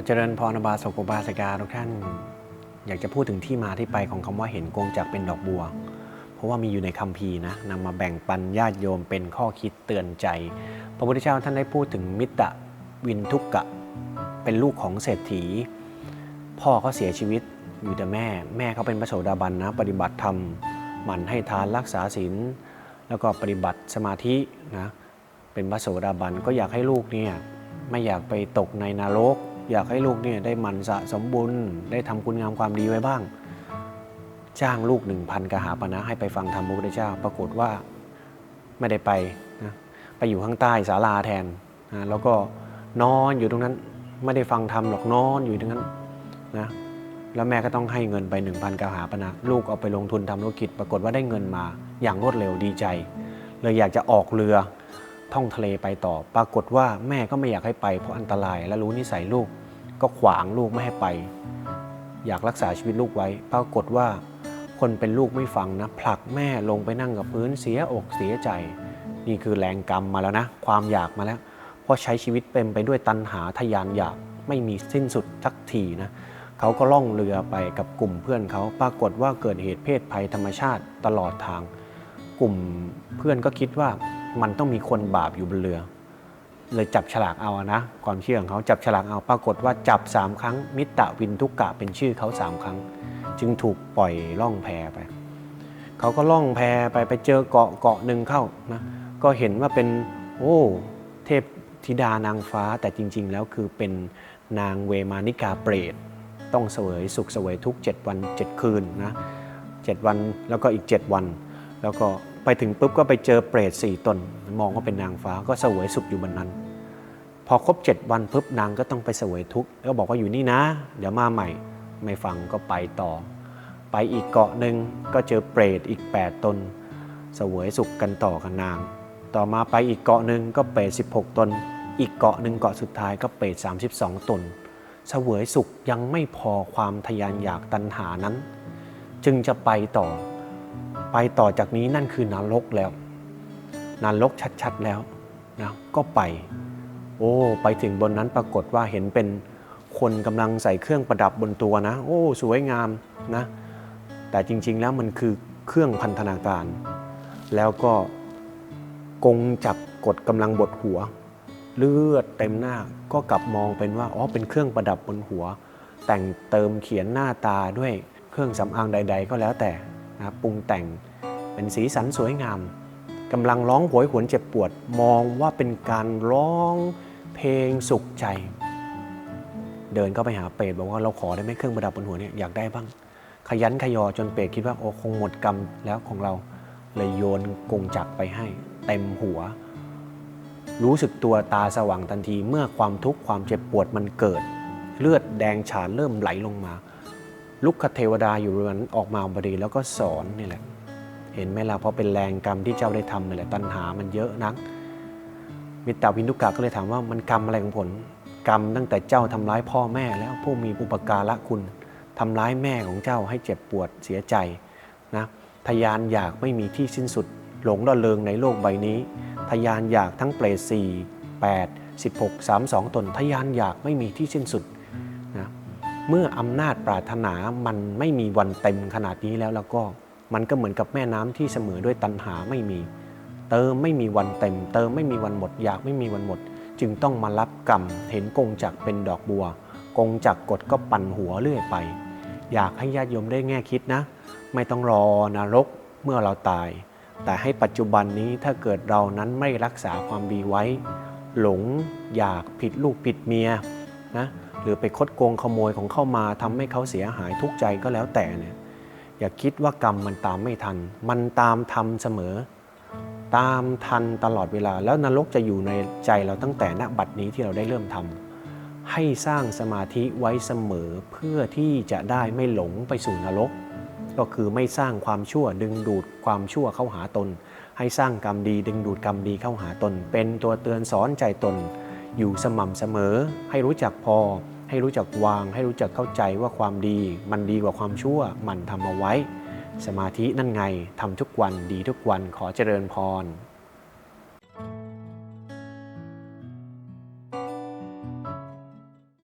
ขอเจริญพรบาสกุบาสกาทุกท่าน อยากจะพูดถึงที่มาที่ไปของคำว่าเห็นกงจักเป็นดอกบัว เพราะว่ามีอยู่ในคัมภีร์นะนำมาแบ่งปันญาติโยมเป็นข้อคิดเตือนใจ พระพุทธเจ้าท่านได้พูดถึงมิตรวินทุกกะ เป็นลูกของเศรษฐี พ่อเขาเสียชีวิตอยู่แต่แม่ แม่เขาเป็นพระโสดาบันนะปฏิบัติธรรมหมั่นให้ทานรักษาศีลแล้วก็ปฏิบัติสมาธินะเป็นพระโสดาบันก็อยากให้ลูกเนี่ยไม่อยากไปตกในนรก อยากให้ลูกเนี่ยได้หมันสะสมบุญได้ทำคุณงามความดีไว้บ้าง จ้างลูกหนึ่งพันกหาปณะให้ไปฟังธรรมพระพุทธเจ้า ปรากฏว่าไม่ได้ไปนะไปอยู่ข้างใต้ศาลาแทนนะแล้วก็นอนอยู่ตรงนั้นไม่ได้ฟังธรรมหรอกนอนอยู่ตรงนั้นนะแล้วแม่ก็ต้องให้เงินไป 1,000กหาปณะลูกเอาไปลงทุนทำธุรกิจ ปรากฏว่าได้เงินมาอย่างรวดเร็วดีใจเลยอยากจะออกเรือ ท่องทะเลไปต่อ ปรากฏว่าแม่ก็ไม่อยากให้ไปเพราะอันตรายและรู้นิสัยลูก ก็ขวางลูกไม่ให้ไป อยากรักษาชีวิตลูกไว้ ปรากฏว่าคนเป็นลูกไม่ฟังนะ ผลักแม่ลงไปนั่งกับพื้นเสียอกเสียใจ นี่คือแรงกรรมมาแล้วนะ ความอยากมาแล้ว เพราะใช้ชีวิตเป็นไปด้วยตัณหาทยานอยากไม่มีสิ้นสุดสักทีนะเขาก็ล่องเรือไปกับกลุ่มเพื่อนเขาปรากฏว่าเกิดเหตุเพศภัยธรรมชาติตลอดทาง กลุ่มเพื่อนก็คิดว่า มันต้องมีคนบาปอยู่บนเรือ เลยจับฉลากเอานะ ความเชื่อของเขาจับฉลากเอาปรากฏว่าจับ3ครั้ง มิตรวินทุกกะเป็นชื่อเขา3ครั้ง จึงถูกปล่อยล่องแพไป เขาก็ล่องแพไปไปเจอเกาะเกาะหนึ่งเข้านะก็เห็นว่าเป็นโอ้เทพธิดานางฟ้าแต่จริง ๆ แล้วคือเป็นนางเวมานิกาเปรตต้องเสวยสุขเสวยทุก 7 วัน 7 คืนนะ7วันแล้วก็อีก 7 วัน แล้วก็ ไปถึงปุ๊บก็ไปเจอเปรตสี่ตน มองว่าเป็นนางฟ้าก็เสวยสุขอยู่บนนั้น พอครบ7วันปุ๊บนางก็ต้องไปเสวยทุกข์แล้วบอกว่าอยู่นี่นะ เดี๋ยวมาใหม่ ไม่ฟังก็ไปต่อ ไปอีกเกาะหนึ่งก็เจอเปรตอีก 8 ตน เสวยสุขกันต่อกับนาง ต่อมาไปอีกเกาะหนึ่งก็เปรต16 ตน อีกเกาะหนึ่งเกาะสุดท้ายก็เปรต32 ตน เสวยสุขยังไม่พอความทยานอยากตัณหานั้น จึงจะไปต่อ ไปต่อจากนี้นั่นคือนรกแล้วนรกชัดๆแล้วนะก็ไป โอ้ไปถึงบนนั้นปรากฏว่าเห็นเป็นคนกำลังใส่เครื่องประดับบนตัวนะ โอ้สวยงามนะ แต่จริงๆแล้วมันคือเครื่องพันธนาการ แล้วก็กงจับกดกำลังบดหัว เลือดเต็มหน้าก็กลับมองเป็นว่าอ๋อเป็นเครื่องประดับบนหัว แต่งเติมเขียนหน้าตาด้วยเครื่องสำอางใด ๆ ก็แล้วแต่ นะปรุงแต่งเป็นสีสันสวยงามกำลังร้องโหยหวนเจ็บปวด มองว่าเป็นการร้องเพลงสุขใจ เดินเข้าไปหาเปรตบอกว่าเราขอได้ไหมเครื่องประดับบนหัวเนี่ยอยากได้บ้าง ขยันขยอจนเปรตคิดว่าโอ้คงหมดกรรมแล้วของเราเลยโยนกงจักไปให้ เต็มหัว รู้สึกตัวตาสว่างทันทีเมื่อความทุกข์ความเจ็บปวดมันเกิด เลือดแดงฉานเริ่มไหลลงมา ลุกคเทวดาอยู่บนนั้นออกมาบดีแล้วก็สอนนี่แหละ เห็นไหมล่ะเพราะเป็นแรงกรรมที่เจ้าได้ทำนี่แหละตัณหามันเยอะนัก มิตรวินทุกะก็เลยถามว่ามันกรรมอะไรของผล กรรมตั้งแต่เจ้าทำร้ายพ่อแม่แล้วผู้มีอุปการะคุณทำร้ายแม่ของเจ้าให้เจ็บปวดเสียใจนะทยานอยากไม่มีที่สิ้นสุด หลงระเริงในโลกใบนี้ ทยานอยากทั้งเปรตสี่แปดสิบหกสามสองตนทยานอยากไม่มีที่สิ้นสุด เมื่ออำนาจปรารถนามันไม่มีวันเต็มขนาดนี้แล้วแล้วก็มันก็เหมือนกับแม่น้ำที่เสมอด้วยตันหาไม่มี เติมไม่มีวันเต็ม เติมไม่มีวันหมดอยากไม่มีวันหมด จึงต้องมารับกรรมเห็นกงจักเป็นดอกบัว กงจักกดก็ปั่นหัวเรื่อยไป อยากให้ญาติโยมได้แง่คิดนะ ไม่ต้องรอนรกเมื่อเราตาย แต่ให้ปัจจุบันนี้ถ้าเกิดเรานั้นไม่รักษาความดีไว้ หลงอยากผิดลูกผิดเมียนะ หรือไปคดโกงขโมยของเข้ามาทำให้เขาเสียหายทุกใจก็แล้วแต่เนี่ยอย่าคิดว่ากรรมมันตามไม่ทัน มันตามทันเสมอ ตามทันตลอดเวลา แล้วนรกจะอยู่ในใจเราตั้งแต่ณบัดนี้ที่เราได้เริ่มทำให้สร้างสมาธิไว้เสมอเพื่อที่จะได้ไม่หลงไปสู่นรก ก็คือไม่สร้างความชั่วดึงดูดความชั่วเข้าหาตน ให้สร้างกรรมดีดึงดูดกรรมดีเข้าหาตน เป็นตัวเตือนสอนใจตน อยู่สม่ำเสมอ ให้รู้จักพอ ให้รู้จักวาง ให้รู้จักเข้าใจว่าความดี มันดีกว่าความชั่วมันทำเอาไว้ สมาธินั่นไงทำทุกวันดีทุกวันขอเจริญพร